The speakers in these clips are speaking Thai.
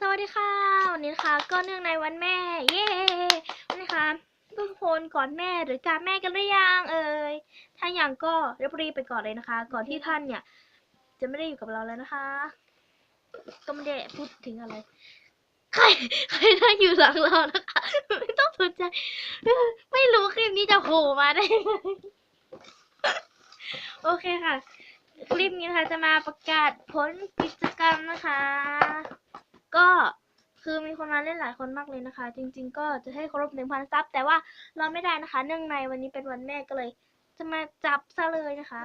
สวัสดีค่ะวันนี้นะคะก็เนื่องในวันแม่ เย้นนี้ค่ะทุกคนก่อนแม่หรือกาบแม่กันหรือยังเอ่ยถ้ายังก็รีบๆไปก่อนเลยนะคะ ก่อนที่ท่านเนี่ย จะไม่ได้อยู่กับเราแล้วนะคะ ก็ไม่ได้พูดถึงอะไร ใครใครนั่งอยู่หลังเรานะคะ ไม่ต้องสนใจ ไม่รู้คลิปนี้จะโผล่มาได้ยังไงโอเคค่ะ คลิปนี้นะคะจะมาประกาศผลกิจกรรมนะคะ ก็คือมีคนมาเล่นหลายคนมากเลยนะคะ จริง ๆ ก็จะให้ครบหนึ่งพันซับแต่ว่าเราไม่ได้นะคะ เนื่องในวันนี้เป็นวันแม่ก็เลย จะมาจับซะเลยนะคะ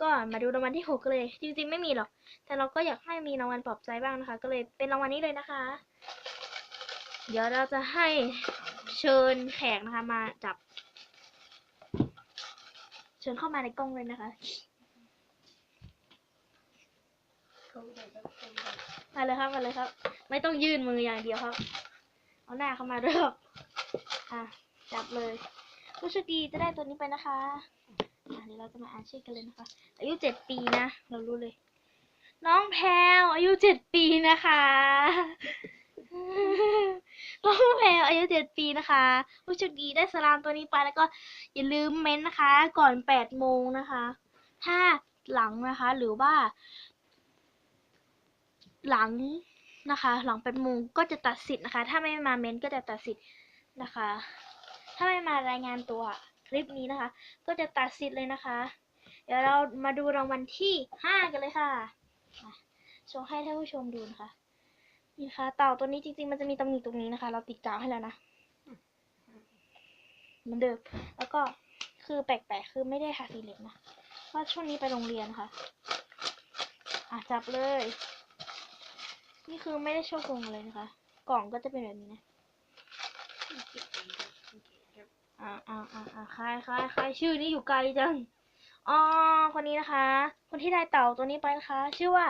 ก็มาดูรางวัลที่หกเลย จริงๆไม่มีหรอก แต่เราก็อยากให้มีรางวัลปลอบใจบ้างนะคะ ก็เลยเป็นรางวัลนี้เลยนะคะ เดี๋ยวเราจะให้เชิญแขกนะคะมาจับ เชิญเข้ามาในกล้องเลยนะคะ มาเลยครับมาเลยครับ ไม่ต้องยื่นมืออย่างเดียวครับ เอาหน้าเข้ามาด้วยครับอะจับเลย ผู้โชคดีจะได้ตัวนี้ไปนะคะอะเดี๋ยวเราจะมาอ่านชื่อกันเลยนะคะ อายุเจ็ดปีนะ เรารู้เลย น้องแพลวอายุเจ็ดปีนะคะน้องแพลวอายุเจ็ดปีนะคะ ผู้โชคดีได้สลามตัวนี้ไปแล้วก็อย่าลืมเม้นต์นะคะ ก่อนแปดโมงนะคะ ถ้าหลังนะคะ หรือว่า หลังนะคะ หลังเป็นโมงก็จะตัดสิทธิ์นะคะ ถ้าไม่มาเมนก็จะตัดสิทธิ์นะคะ ถ้าไม่มารายงานตัวคลิปนี้นะคะ ก็จะตัดสิทธิ์เลยนะคะ เดี๋ยวเรามาดูรางวัลที่ห้ากันเลยค่ะโชว์ให้ท่านผู้ชมดูนะคะนี่ค่ะเต่าตัวนี้จริงๆ มันจะมีตำหนิตรงนี้นะคะ เราติดกาวให้แล้วนะเหมือนเดิมแล้วก็คือแปลกๆคือไม่ได้ทาสีเหลืองนะเพราะช่วงนี้ไปโรงเรียนค่ะอะจับเลย นี่คือไม่ได้โชว์กงเลยนะคะ กล่องก็จะเป็นแบบนี้นะอ่าอ่าอ่าอ่าครใครใครชื่อนี้อยู่ไกลจังอ๋อคนนี้นะคะ คนที่ได้เต่าตัวนี้ไปนะคะ ชื่อว่า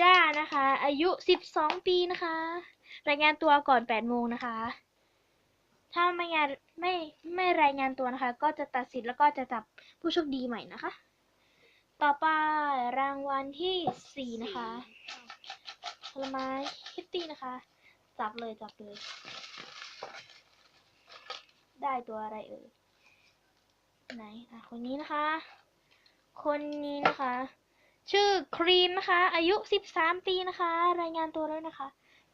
ด้านะคะ อายุสิบสองปีนะคะ รายงานตัวก่อนแปดโมงนะคะ ถ้าไม่งานไม่ไม่รายงานตัวนะคะ ก็จะตัดสินแล้วก็จะจับผู้โชคดีใหม่นะคะ ต่อไปรางวัลที่สี่นะคะ ผลไม้คิตตี้นะคะ จับเลยจับเลย ได้ตัวอะไรเอ่ยไหนอะคนนี้นะคะ คนนี้นะคะ ชื่อครีมนะคะ อายุสิบสามปีนะคะ รายงานตัวด้วยนะคะ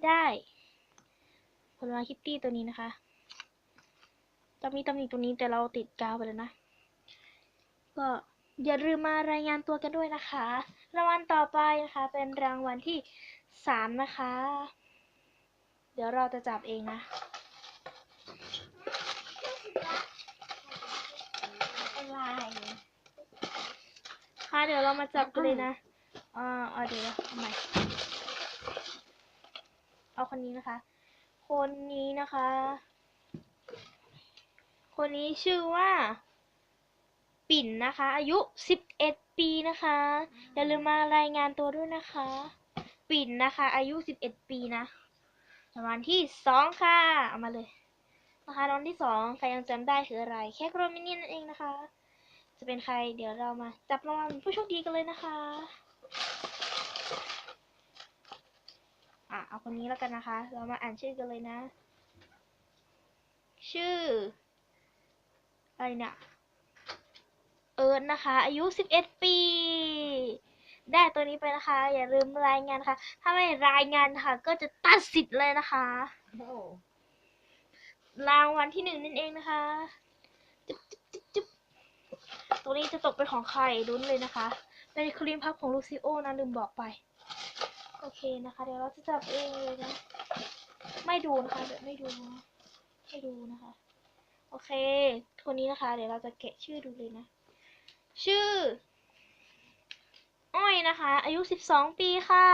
ได้ผลไม้คิตตี้ตัวนี้นะคะจะมีตำหนิตัวนี้แต่เราติดกาวไปแล้วนะ ก็อย่าลืมมารายงานตัวกันด้วยนะคะ รางวัลต่อไปนะคะ เป็นรางวัลที่ สามนะคะ เดี๋ยวเราจะจับเองนะอะไรค่ะเดี๋ยวเรามาจับกันเลยนะอ่าเอาเดี๋ยวเอาใหม่เอาคนนี้นะคะ คนนี้นะคะ คนนี้ชื่อว่า ปิ่นนะคะ อายุสิบเอ็ดปีนะคะ อย่าลืมมารายงานตัวด้วยนะคะ ปิ่นนะคะ อายุสิบเอ็ดปีนะรางวัลที่สองค่ะ เอามาเลยนะคะรางวัลที่สองใครยังจำได้คืออะไร แค่โรมินีนั่นเองนะคะ จะเป็นใครเดี๋ยวเรามาจับรางวัลผู้โชคดีกันเลยนะคะ อะ เอาคนนี้แล้วกันนะคะ เรามาอ่านชื่อกันเลยนะ ชื่อ อะไรเนี่ยเอิร์ธนะคะ อายุ 11 ปี ได้ตัวนี้ไปนะคะ อย่าลืมรายงานนะคะถ้าไม่รายงานนะคะก็จะตัดสิทธิ์เลยนะคะโอ้รางวัลที่หนึ่งนั่นเองนะคะจุ๊บจุ๊บจุ๊บจุ๊บตัวนี้จะตกเป็นของใครลุ้นเลยนะคะ เป็นครีมพับของลูซิโอนะลืมบอกไป โอเคนะคะ เดี๋ยวเราจะจับเองเลยนะ ไม่ดูนะคะเดี๋ยวไม่ดูไม่ดูนะคะ โอเคคนนี้นะคะ เดี๋ยวเราจะแกะชื่อดูเลยนะ ชื่อ นะคะ อายุสิบสองปีค่ะ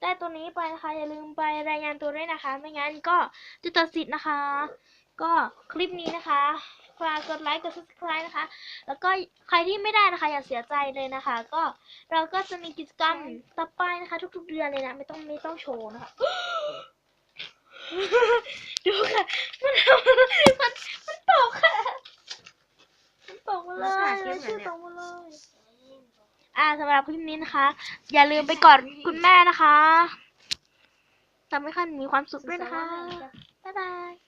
ได้ตัวนี้ไปนะคะ อย่าลืมไปรายงานตัวด้วยนะคะ ไม่งั้นก็จะตัดสิทธิ์นะคะ ก็คลิปนี้นะคะฝากกดไลค์กด subscribe นะคะ แล้วก็ใครที่ไม่ได้นะคะ อย่าเสียใจเลยนะคะ ก็เราก็จะมีกิจกรรมต่อไปนะคะ ทุก ๆ เดือนเลยนะ ไม่ต้องไม่ต้องโชว์นะคะ ดูค่ะ มันมันมันตกค่ะ มันตกมาเลยชื่อตกมาเลย อ่าสำหรับคลิปนี้นะคะ อย่าลืมไปกอดคุณแม่นะคะทำให้ท่านมีความสุขด้วยนะคะ บ๊ายบาย